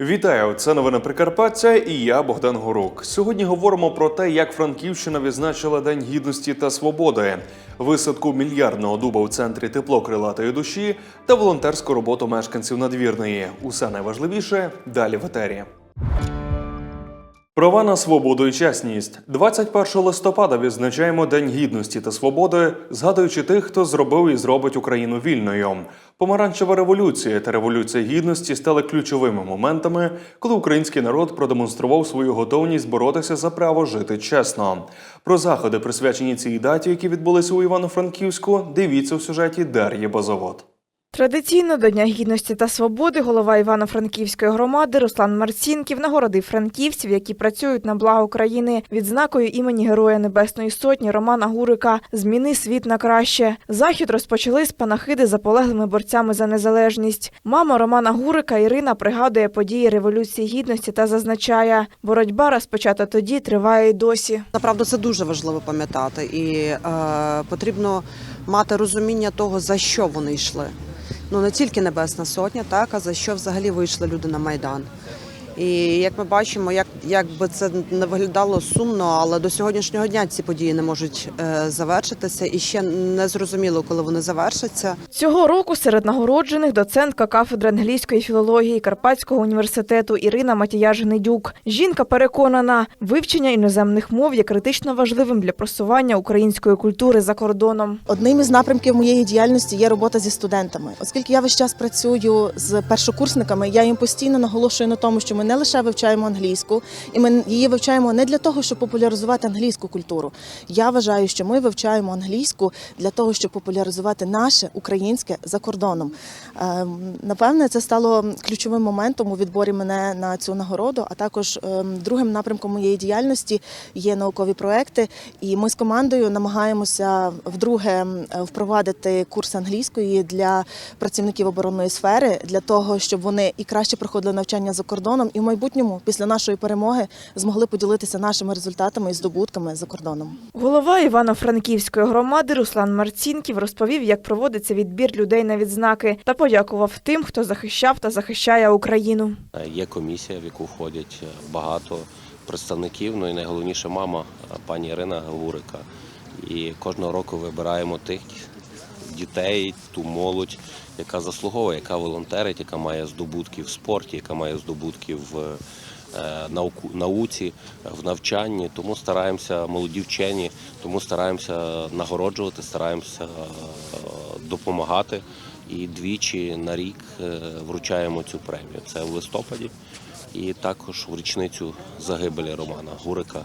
Вітаю! Це новини Прикарпаття і я Богдан Горук. Сьогодні говоримо про те, як Франківщина відзначила День гідності та свободи, висадку мільярдного дуба в центрі тепло крилатої душі та волонтерську роботу мешканців надвірної. Усе найважливіше далі в етері. Права на свободу і чесність. 21 листопада відзначаємо День гідності та свободи, згадуючи тих, хто зробив і зробить Україну вільною. Помаранчева революція та революція гідності стали ключовими моментами, коли український народ продемонстрував свою готовність боротися за право жити чесно. Про заходи, присвячені цій даті, які відбулися у Івано-Франківську, дивіться у сюжеті Дар'ї Базовод. Традиційно до Дня гідності та свободи голова Івано-Франківської громади Руслан Марцінків нагородив франківців, які працюють на благо України, відзнакою імені Героя Небесної Сотні Романа Гурика Зміни світ на краще. Захід розпочали з панахиди за полеглими борцями за незалежність. Мама Романа Гурика Ірина пригадує події Революції Гідності та зазначає, боротьба розпочата тоді триває й досі. Направду це дуже важливо пам'ятати, і е, потрібно мати розуміння того, за що вони йшли. Ну не тільки Небесна Сотня, так а за що взагалі вийшли люди на майдан. І як ми бачимо, як, як би це не виглядало сумно, але до сьогоднішнього дня ці події не можуть е, завершитися, і ще не зрозуміло, коли вони завершаться. Цього року серед нагороджених доцентка кафедри англійської філології Карпатського університету Ірина Матіяж Гнедюк. Жінка переконана, вивчення іноземних мов є критично важливим для просування української культури за кордоном. Одним із напрямків моєї діяльності є робота зі студентами. Оскільки я весь час працюю з першокурсниками, я їм постійно наголошую на тому, що ми не лише вивчаємо англійську, і ми її вивчаємо не для того, щоб популяризувати англійську культуру. Я вважаю, що ми вивчаємо англійську для того, щоб популяризувати наше українське за кордоном. Ем, Напевне, це стало ключовим моментом у відборі мене на цю нагороду. А також ем, другим напрямком моєї діяльності є наукові проекти. І ми з командою намагаємося вдруге впровадити курс англійської для працівників оборонної сфери, для того, щоб вони і краще проходили навчання за кордоном, і в майбутньому, після нашої перемоги, змогли поділитися нашими результатами і здобутками за кордоном. Голова Івано-Франківської громади Руслан Марцінків розповів, як проводиться відбір людей на відзнаки, та подякував тим, хто захищав та захищає Україну. Є комісія, в яку входять багато представників. Ну і найголовніше мама, пані Ірина Гурика. І кожного року вибираємо тих дітей, ту молодь, яка заслуговує, яка волонтерить, яка має здобутки в спорті, яка має здобутки в е, науці, в навчанні. Тому стараємося молоді вчені, тому стараємося нагороджувати, стараємося е, допомагати. І двічі на рік е, вручаємо цю премію. Це в листопаді, і також в річницю загибелі Романа Гурика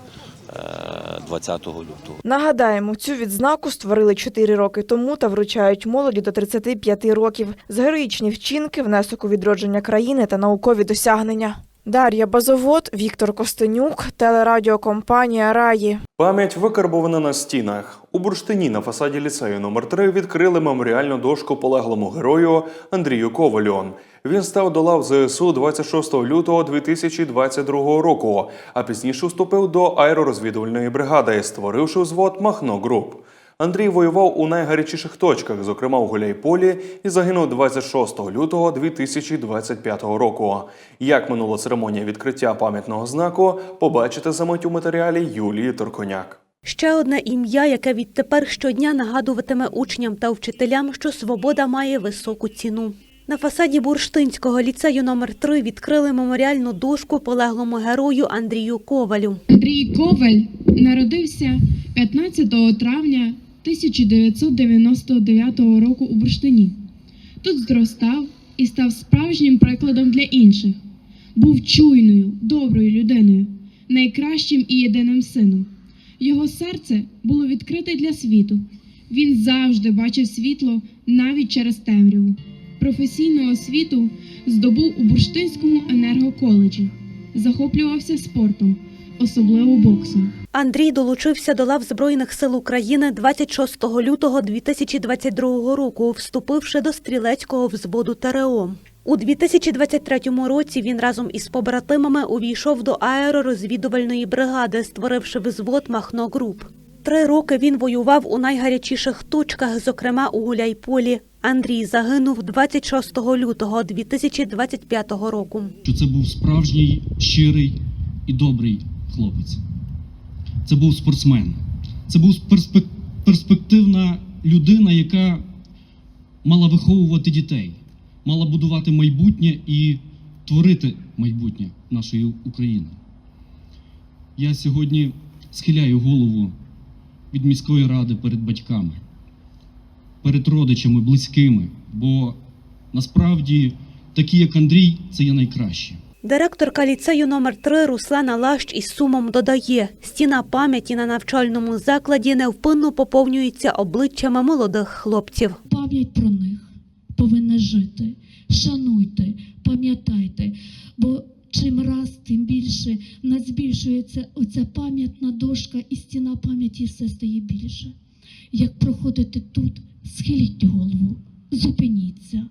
20 лютого. Нагадаємо, цю відзнаку створили 4 роки тому та вручають молоді до 35 років З героїчні вчинки, внесок у відродження країни та наукові досягнення. Дар'я Базовод, Віктор Костенюк, телерадіокомпанія Раї. Пам'ять викарбована на стінах. У бурштині на фасаді ліцею номер 3 відкрили меморіальну дошку полеглому герою Андрію Ковалю. Він став до лав ЗСУ 26 лютого 2022 року, а пізніше вступив до аеророзвідувальної бригади, створивши взвод Махно Груп. Андрій воював у найгарячіших точках, зокрема у Гуляйполі, і загинув 26 лютого 2025 року. Як минула церемонія відкриття пам'ятного знаку, побачите за мить у матеріалі Юлії Торконяк. Ще одне ім'я, яке відтепер щодня нагадуватиме учням та вчителям, що свобода має високу ціну. На фасаді Бурштинського ліцею номер 3 відкрили меморіальну дошку полеглому герою Андрію Ковалю. Андрій Коваль народився 15 травня 1999 року у Бурштині. Тут зростав і став справжнім прикладом для інших. Був чуйною, доброю людиною, найкращим і єдиним сином. Його серце було відкрите для світу. Він завжди бачив світло навіть через темряву. Професійну освіту здобув у Бурштинському енергоколеджі. Захоплювався спортом, особливо боксом. Андрій долучився до лав Збройних сил України 26 лютого 2022 року, вступивши до стрілецького взводу ТРО. У 2023 році він разом із побратимами увійшов до аеророзвідувальної бригади, створивши взвод Махно Груп. Три роки він воював у найгарячіших точках, зокрема у Гуляйполі. Андрій загинув 26 лютого 2025 року. що це був справжній щирий і добрий хлопець. Це був спортсмен. Це був перспек- перспективна людина, яка мала виховувати дітей, мала будувати майбутнє і творити майбутнє нашої України. Я сьогодні схиляю голову від міської ради перед батьками, перед родичами, близькими, бо насправді такі, як Андрій, це є найкращі. Директорка ліцею номер 3 Руслана Лащ із сумом додає, стіна пам'яті на навчальному закладі невпинно поповнюється обличчями молодих хлопців. Пам'ять про них повинна жити. Шануйте, пам'ятайте, бо чим раз, тим більше нас збільшується оця пам'ятна дошка і стіна пам'яті все стає більше. Як проходите тут, схиліть голову, зупиніться,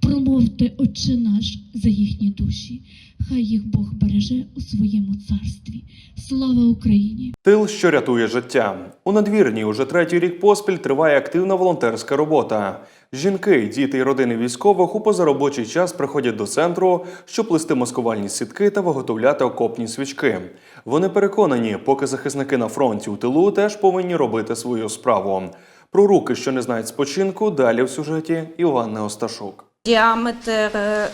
промовте Отче наш за їхні душі. Хай їх Бог береже у своєму царстві. Слава Україні! Тил, що рятує життя. У надвірні уже третій рік поспіль триває активна волонтерська робота. Жінки, діти і родини військових у позаробочий час приходять до центру, щоб плести маскувальні сітки та виготовляти окопні свічки. Вони переконані, поки захисники на фронті у тилу теж повинні робити свою справу. Про руки, що не знають спочинку, далі в сюжеті Іванни Осташук. Діаметр е,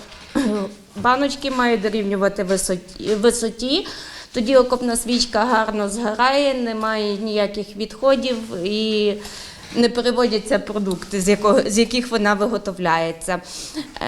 баночки мають дорівнювати висоті, висоті. Тоді окопна свічка гарно згорає, немає ніяких відходів і не переводяться продукти, з, якого, з яких вона виготовляється.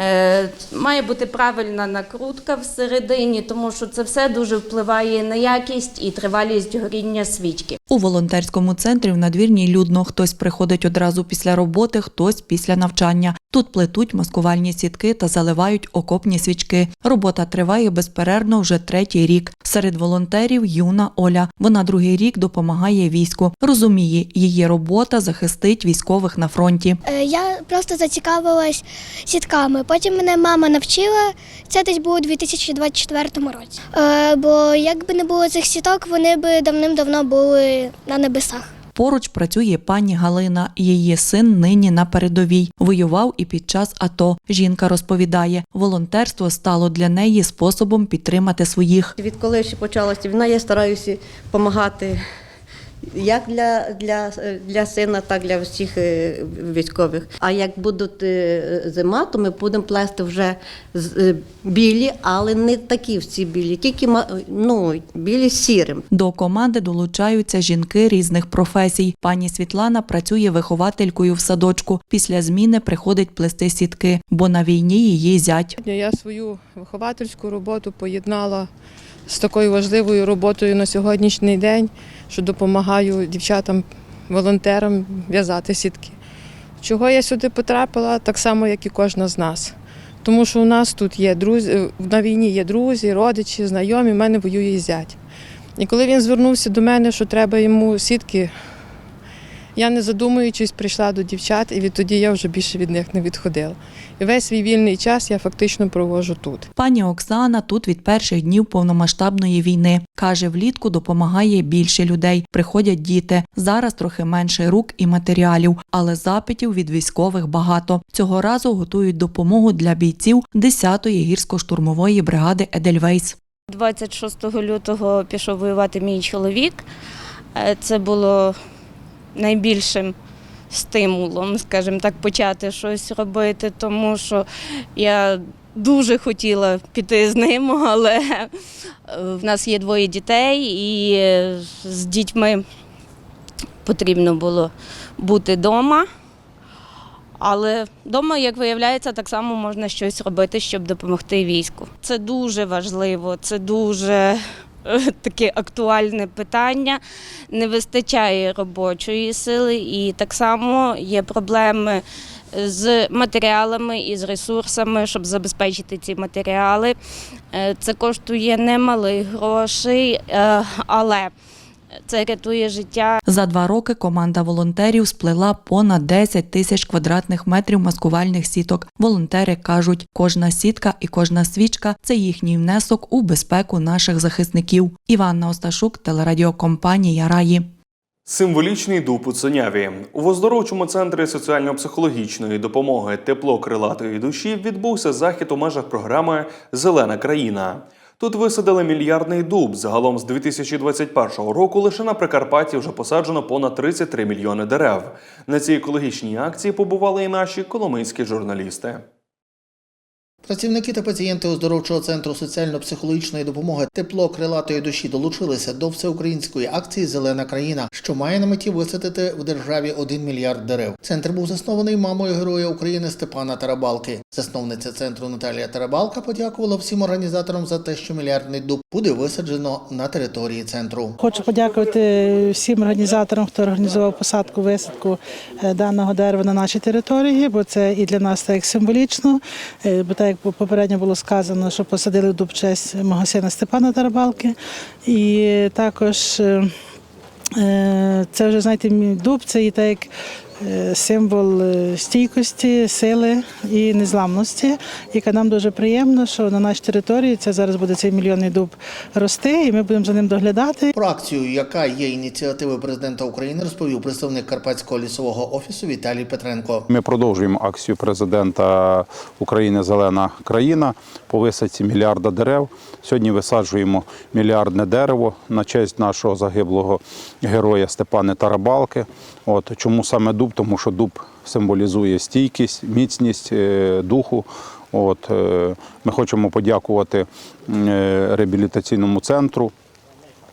Е, має бути правильна накрутка всередині, тому що це все дуже впливає на якість і тривалість горіння свічки. У волонтерському центрі в надвірній людно хтось приходить одразу після роботи, хтось після навчання. Тут плетуть маскувальні сітки та заливають окопні свічки. Робота триває безперервно вже третій рік. Серед волонтерів юна Оля. Вона другий рік допомагає війську. Розуміє, її робота захистить військових на фронті. Е, Я просто зацікавилась сітками. Потім мене мама навчила. Це десь було у 2024 році. Е, Бо якби не було цих сіток, вони би давним-давно були на небесах. Поруч працює пані Галина. Її син нині на передовій. Воював і під час АТО. Жінка розповідає, волонтерство стало для неї способом підтримати своїх. Відколи ще почалася війна, я стараюся допомагати як для, для, для сина, так і для всіх е, військових. А як буде е, зима, то ми будемо плести вже з- е, білі, але не такі всі білі, тільки ну, білі сірим. До команди долучаються жінки різних професій. Пані Світлана працює вихователькою в садочку. Після зміни приходить плести сітки, бо на війні її зять. Я свою виховательську роботу поєднала з такою важливою роботою на сьогоднішній день, що допомагаю дівчатам, волонтерам в'язати сітки. Чого я сюди потрапила, так само, як і кожна з нас. Тому що у нас тут є друзі, на війні є друзі, родичі, знайомі, в мене воює і зять. І коли він звернувся до мене, що треба йому сітки, я не задумуючись, прийшла до дівчат, і відтоді я вже більше від них не відходила. І весь свій вільний час я фактично проводжу тут. Пані Оксана тут від перших днів повномасштабної війни. Каже, влітку допомагає більше людей. Приходять діти. Зараз трохи менше рук і матеріалів, але запитів від військових багато. Цього разу готують допомогу для бійців 10-ї гірсько-штурмової бригади Едельвейс. 26 лютого пішов воювати мій чоловік. Е, Це було найбільшим стимулом, скажімо так, почати щось робити, тому що я дуже хотіла піти з ним, але е, в нас є двоє дітей, і з дітьми потрібно було бути вдома. Але вдома, як виявляється, так само можна щось робити, щоб допомогти війську. Це дуже важливо, це дуже таке актуальне питання. Не вистачає робочої сили, і так само є проблеми з матеріалами і з ресурсами, щоб забезпечити ці матеріали. Е, Це коштує немалих грошей, е, але це рятує життя. За два роки команда волонтерів сплела понад 10 тисяч квадратних метрів маскувальних сіток. Волонтери кажуть, кожна сітка і кожна свічка це їхній внесок у безпеку наших захисників. Іванна Осташук, телерадіокомпанія Раї. Символічний дуб у Цуняві. У оздоровчому центрі соціально-психологічної допомоги тепло крилатої душі відбувся захід у межах програми Зелена країна. Тут висадили мільярдний дуб. Загалом з 2021 року лише на Прикарпатті вже посаджено понад 33 мільйони дерев. На цій екологічній акції побували і наші коломийські журналісти. Працівники та пацієнти оздоровчого центру соціально-психологічної допомоги тепло крилатої душі долучилися до всеукраїнської акції Зелена країна, що має на меті висадити в державі 1 мільярд дерев. Центр був заснований мамою Героя України Степана Тарабалки. Засновниця центру Наталія Тарабалка подякувала всім організаторам за те, що мільярдний дуб буде висаджено на території центру. Хочу подякувати всім організаторам, хто організував посадку висадку е, даного дерева на нашій території, бо це і для нас так символічно. Е, Бо так як попередньо було сказано, що посадили в честь мого сина Степана Тарабалки. І також е, е, це вже знаєте, мій дуб, це і так як символ е, стійкості, сили і незламності, яка нам дуже приємно, що на нашій території це зараз буде цей мільйонний дуб рости, і ми будемо за ним доглядати. Про акцію, яка є ініціативою президента України, розповів представник Карпатського лісового офісу Віталій Петренко. Ми продовжуємо акцію президента України Зелена країна по висадці мільярда дерев. Сьогодні висаджуємо мільярдне дерево на честь нашого загиблого героя Степани Тарабалки. От чому саме дуб? Тому що дуб символізує стійкість, міцність е, духу. От е, ми хочемо подякувати е, реабілітаційному центру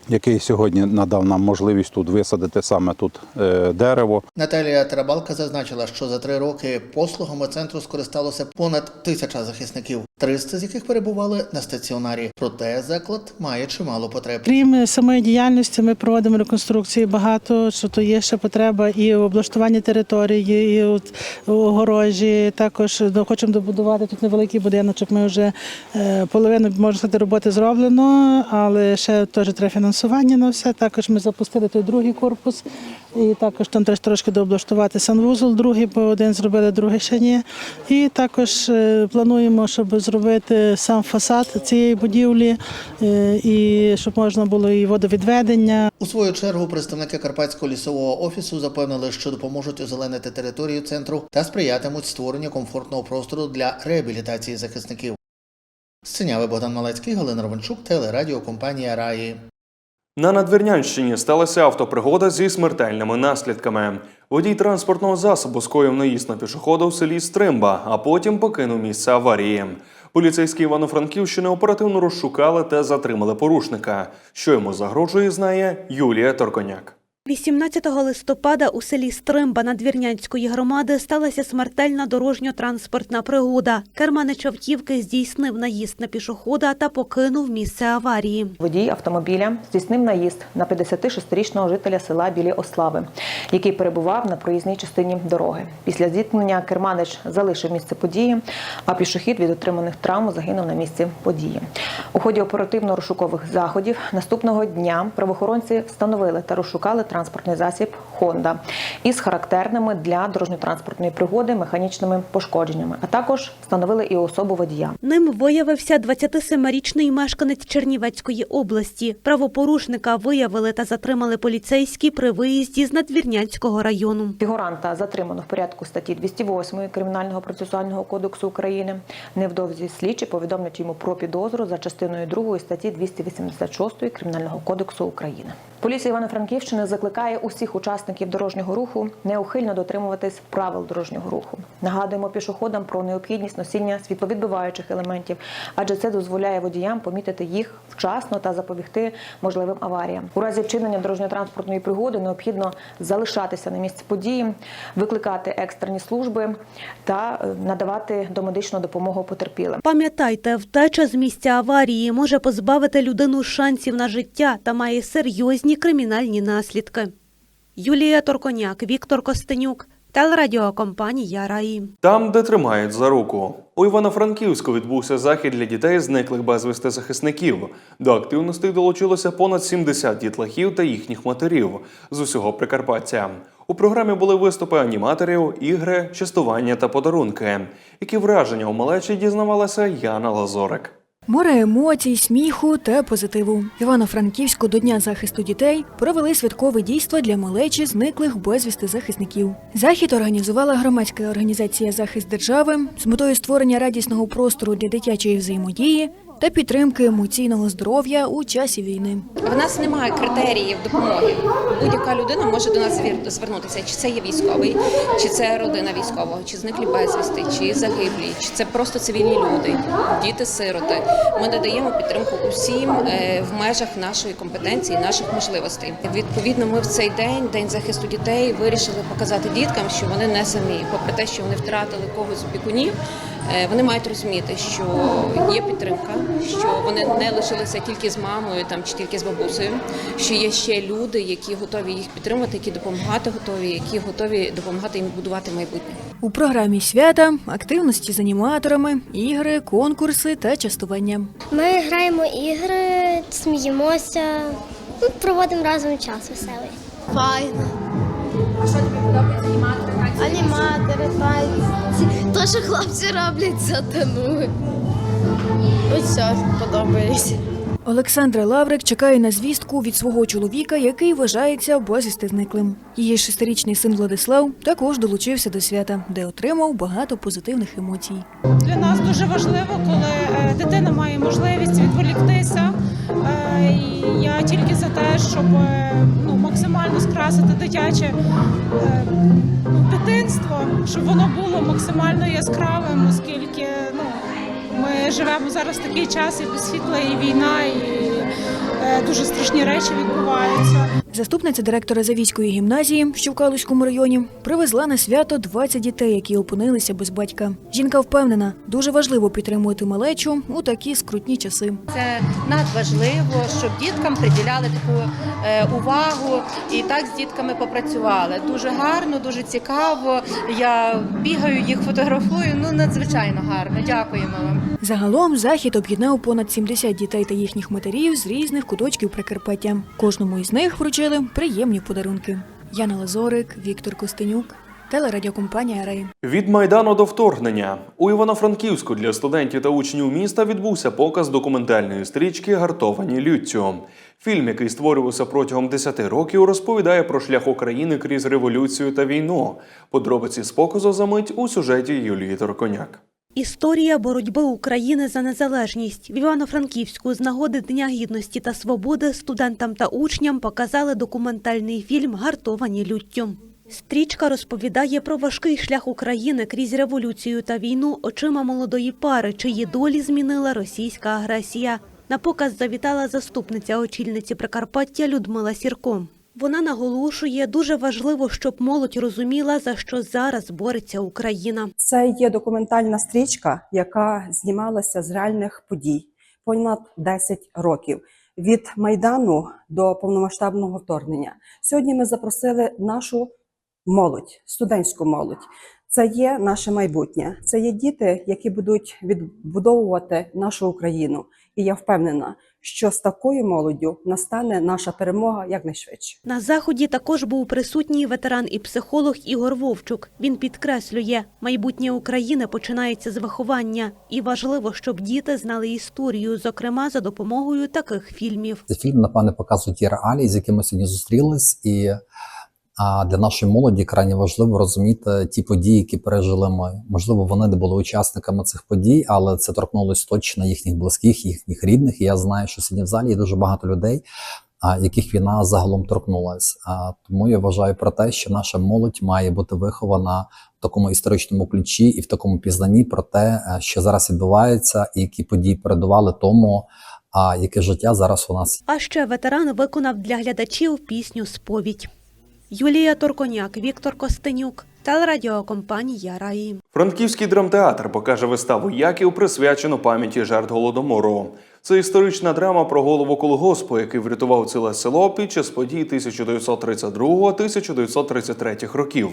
який сьогодні надав нам можливість тут висадити саме тут е, дерево. Наталія Тарабалка зазначила, що за три роки послугами центру скористалося понад тисяча захисників, 300 з яких перебували на стаціонарі. Проте заклад має чимало потреб. Крім самої діяльності, ми проводимо реконструкції багато, що то є ще потреба і в облаштуванні території, і от огорожі. Також ну, хочемо добудувати тут невеликий будиночок. Ми вже е, половину можна сказати, роботи зроблено, але ще теж треба фінансування на все. Також ми запустили той другий корпус, і також там теж трошки дооблаштувати санвузол, другий, бо один зробили, другий ще ні. І також е, плануємо, щоб зробити сам фасад цієї будівлі, е, і щоб можна було і водовідведення. У свою чергу представники Карпатського лісового офісу запевнили, що допоможуть озеленити територію центру та сприятимуть створенню комфортного простору для реабілітації захисників. Сценяви Богдан Малецький, Галина Романчук, телерадіокомпанія Раї. На Надвірнянщині сталася автопригода зі смертельними наслідками. Водій транспортного засобу скоїв наїзд на пішохода у селі Стримба, а потім покинув місце аварії. Поліцейські Івано-Франківщини оперативно розшукали та затримали порушника. Що йому загрожує, знає Юлія Торконяк. 18 листопада у селі Стримба Надвірнянської громади сталася смертельна дорожньо-транспортна пригода. Керманич автівки здійснив наїзд на пішохода та покинув місце аварії. Водій автомобіля здійснив наїзд на 56-річного жителя села Білі Ослави, який перебував на проїзній частині дороги. Після зіткнення керманич залишив місце події, а пішохід від отриманих травм загинув на місці події. У ході оперативно-розшукових заходів наступного дня правоохоронці встановили та розшукали транспортний засіб Honda із характерними для дорожньо-транспортної пригоди механічними пошкодженнями, а також встановили і особу водія. Ним виявився 27-річний мешканець Чернівецької області. Правопорушника виявили та затримали поліцейські при виїзді з Надвірнянського району. Фігуранта затримано в порядку статті 208 Кримінального процесуального кодексу України. Невдовзі слідчі повідомлять йому про підозру за частиною 2 статті 286 Кримінального кодексу України. Поліція Івано-Франківщини закликає усіх учасників дорожнього руху неухильно дотримуватись правил дорожнього руху. Нагадуємо пішоходам про необхідність носіння світловідбиваючих елементів, адже це дозволяє водіям помітити їх вчасно та запобігти можливим аваріям. У разі вчинення дорожньо-транспортної пригоди необхідно залишатися на місці події, викликати екстрені служби та е, надавати домедичну допомогу потерпілим. Пам'ятайте, втеча з місця аварії може позбавити людину шансів на життя та має серйозні кримінальні наслідки. Юлія Торконяк, Віктор Костенюк, телерадіокомпанія Раї. Там, де тримають за руку. У Івано-Франківську відбувся захід для дітей, зниклих безвісти захисників. До активності долучилося понад 70 дітлахів та їхніх матерів з усього Прикарпаття. У програмі були виступи аніматорів, ігри, частування та подарунки. Які враження у малечі дізнавалася Яна Лазорик. Море емоцій, сміху та позитиву. Івано-Франківську до Дня захисту дітей провели святкове дійство для малечі зниклих безвісти захисників. Захід організувала громадська організація Захист держави з метою створення радісного простору для дитячої взаємодії та підтримки емоційного здоров'я у часі війни. В нас немає критеріїв допомоги. Будь-яка людина може до нас звернутися, чи це є військовий, чи це родина військового, чи зниклі безвісти, чи загиблі, чи це просто цивільні люди, діти-сироти. Ми надаємо підтримку усім е, в межах нашої компетенції, наших можливостей. Відповідно, ми в цей день, день захисту дітей, вирішили показати діткам, що вони не самі, попри те, що вони втратили когось опікунів. Е, Вони мають розуміти, що є підтримка, що вони не лишилися тільки з мамою там чи тільки з бабусею, що є ще люди, які готові їх підтримати, які допомагати готові, які готові допомагати їм будувати майбутнє. У програмі свята активності з аніматорами, ігри, конкурси та частування. Ми граємо ігри, сміємося, ну, проводимо разом час веселий. Файно. А що тобі подобається аніматори? Аніматори, пальці. То, що хлопці роблять, затонули. Ось все подобається. Олександра Лаврик чекає на звістку від свого чоловіка, який вважається безвісти зниклим. Її шестирічний син Владислав також долучився до свята, де отримав багато позитивних емоцій. Для нас дуже важливо, коли е, дитина має можливість відволіктися. Е, я тільки за те, щоб е, ну, максимально скрасити дитяче ну, дитинство, щоб воно було максимально яскравим, оскільки ми живемо зараз в такий час, і без світла, і війна, і е, дуже страшні речі відбуваються. Заступниця директора Завійської гімназії, що в Калузькому районі, привезла на свято 20 дітей, які опинилися без батька. Жінка впевнена, дуже важливо підтримувати малечу у такі скрутні часи. Це надважливо, щоб діткам приділяли таку е, увагу і так з дітками попрацювали. Дуже гарно, дуже цікаво. Я бігаю, їх фотографую. Ну надзвичайно гарно. Дякуємо вам. Загалом захід об'єднав понад 70 дітей та їхніх матерів з різних куточків Прикарпаття. Кожному із них вручили приємні подарунки. Яна Лазорик, Віктор Костенюк, телерадіокомпанія Рей. Від майдану до вторгнення у Івано-Франківську для студентів та учнів міста відбувся показ документальної стрічки Гартовані люттю. Фільм, який створювався протягом 10 років, розповідає про шлях України крізь революцію та війну. Подробиці з показу за мить у сюжеті Юлії Торконяк. Історія боротьби України за незалежність в Івано-Франківську з нагоди Дня гідності та свободи студентам та учням показали документальний фільм Гартовані люттю. Стрічка розповідає про важкий шлях України крізь революцію та війну очима молодої пари, чиї долі змінила російська агресія. На показ завітала заступниця очільниці Прикарпаття Людмила Сірко. Вона наголошує, дуже важливо, щоб молодь розуміла, за що зараз бореться Україна. Це є документальна стрічка, яка знімалася з реальних подій понад 10 років від майдану до повномасштабного вторгнення. Сьогодні ми запросили нашу молодь, студентську молодь. Це є наше майбутнє. Це є діти, які будуть відбудовувати нашу Україну. І я впевнена, що з такою молоддю настане наша перемога якнайшвидше. На заході також був присутній ветеран і психолог Ігор Вовчук. Він підкреслює, майбутнє України починається з виховання, і важливо, щоб діти знали історію, зокрема за допомогою таких фільмів. Цей фільм, напевне, показує ті реалії, з якими сьогодні зустрілись, і а для нашої молоді крайне важливо розуміти ті події, які пережили ми. Можливо, вони не були учасниками цих подій, але це торкнулося точно їхніх близьких, їхніх рідних. І я знаю, що сьогодні в залі є дуже багато людей, яких війна загалом торкнулась. Тому я вважаю про те, що наша молодь має бути вихована в такому історичному ключі і в такому пізнанні про те, е, що зараз відбувається, і які події передували тому, а яке життя зараз у нас А ще ветеран виконав для глядачів пісню Сповідь. Юлія Торконяк, Віктор Костенюк, телерадіокомпанія Раї. Франківський драмтеатр покаже виставу Яків, присвячену пам'яті жертв голодомору. Це історична драма про голову колгоспу, який врятував ціле село під час подій 1932-1933 років.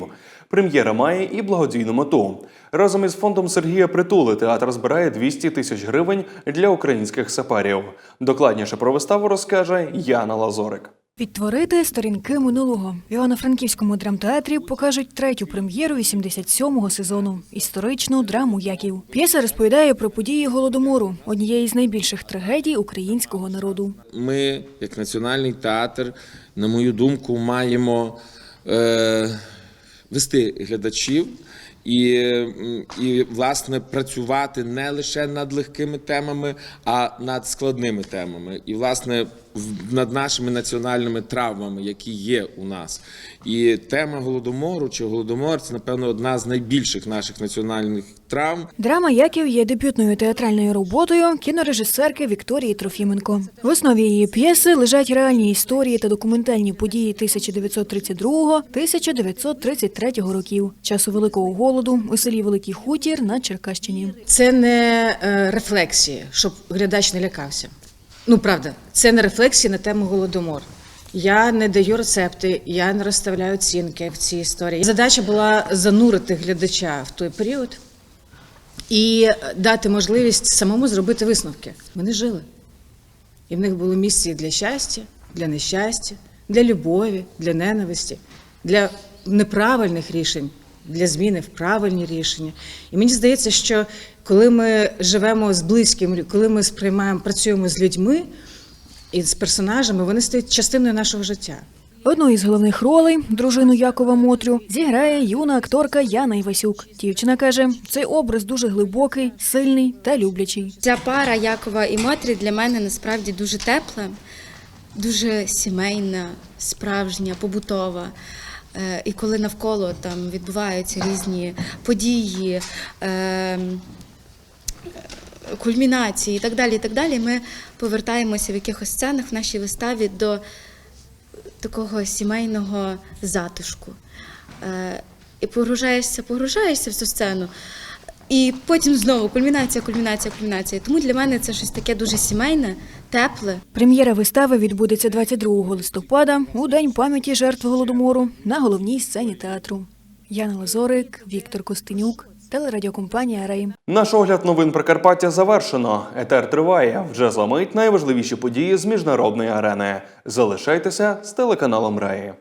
Прем'єра має і благодійну мету. Разом із фондом Сергія Притули театр збирає 200 тисяч гривень для українських сапарів. Докладніше про виставу розкаже Яна Лазорик. Підтворити сторінки минулого в Івано-Франківському драмтеатрі покажуть третю прем'єру 87-го сезону історичну драму Яків. П'єса розповідає про події голодомору, однієї з найбільших трагедій українського народу. Ми, як національний театр, на мою думку, маємо е, вести глядачів і, і, власне, працювати не лише над легкими темами, а над складними темами. І, власне, над нашими національними травмами, які є у нас. І тема голодомору чи голодомор це, напевно, одна з найбільших наших національних травм. Драма Яків є дебютною театральною роботою кінорежисерки Вікторії Трофіменко. В основі її п'єси лежать реальні історії та документальні події 1932-1933 років, часу Великого голоду у селі Великий Хутір на Черкащині. Це не е, рефлексії, щоб глядач не лякався. Ну правда, це не рефлексії на тему голодомор. Я не даю рецепти, я не розставляю оцінки в цій історії. Задача була занурити глядача в той період і дати можливість самому зробити висновки. Вони жили. І в них було місце і для щастя, для нещастя, для любові, для ненависті, для неправильних рішень, для зміни в правильні рішення. І мені здається, що коли ми живемо з близьким, коли ми сприймаємо, працюємо з людьми і з персонажами, вони стають частиною нашого життя. Одну із головних ролей, дружину Якова Мотрю, зіграє юна акторка Яна Івасюк. Дівчина каже, цей образ дуже глибокий, сильний та люблячий. Ця пара Якова і Мотрі для мене насправді дуже тепла, дуже сімейна, справжня, побутова. Е, І коли навколо там відбуваються різні події, е, кульмінації і так далі, і так далі, ми повертаємося в якихось сценах в нашій виставі до такого сімейного затишку. Е, І погружаєшся, погружаєшся в цю сцену. І потім знову кульмінація, кульмінація, кульмінація. Тому для мене це щось таке дуже сімейне, тепле. Прем'єра вистави відбудеться 22 листопада у День пам'яті жертв голодомору на головній сцені театру. Яна Лазорик, Віктор Костенюк, телерадіокомпанія Рей. Наш огляд новин Прикарпаття завершено. Етер триває. Вже за мить найважливіші події з міжнародної арени. Залишайтеся з телеканалом Раї.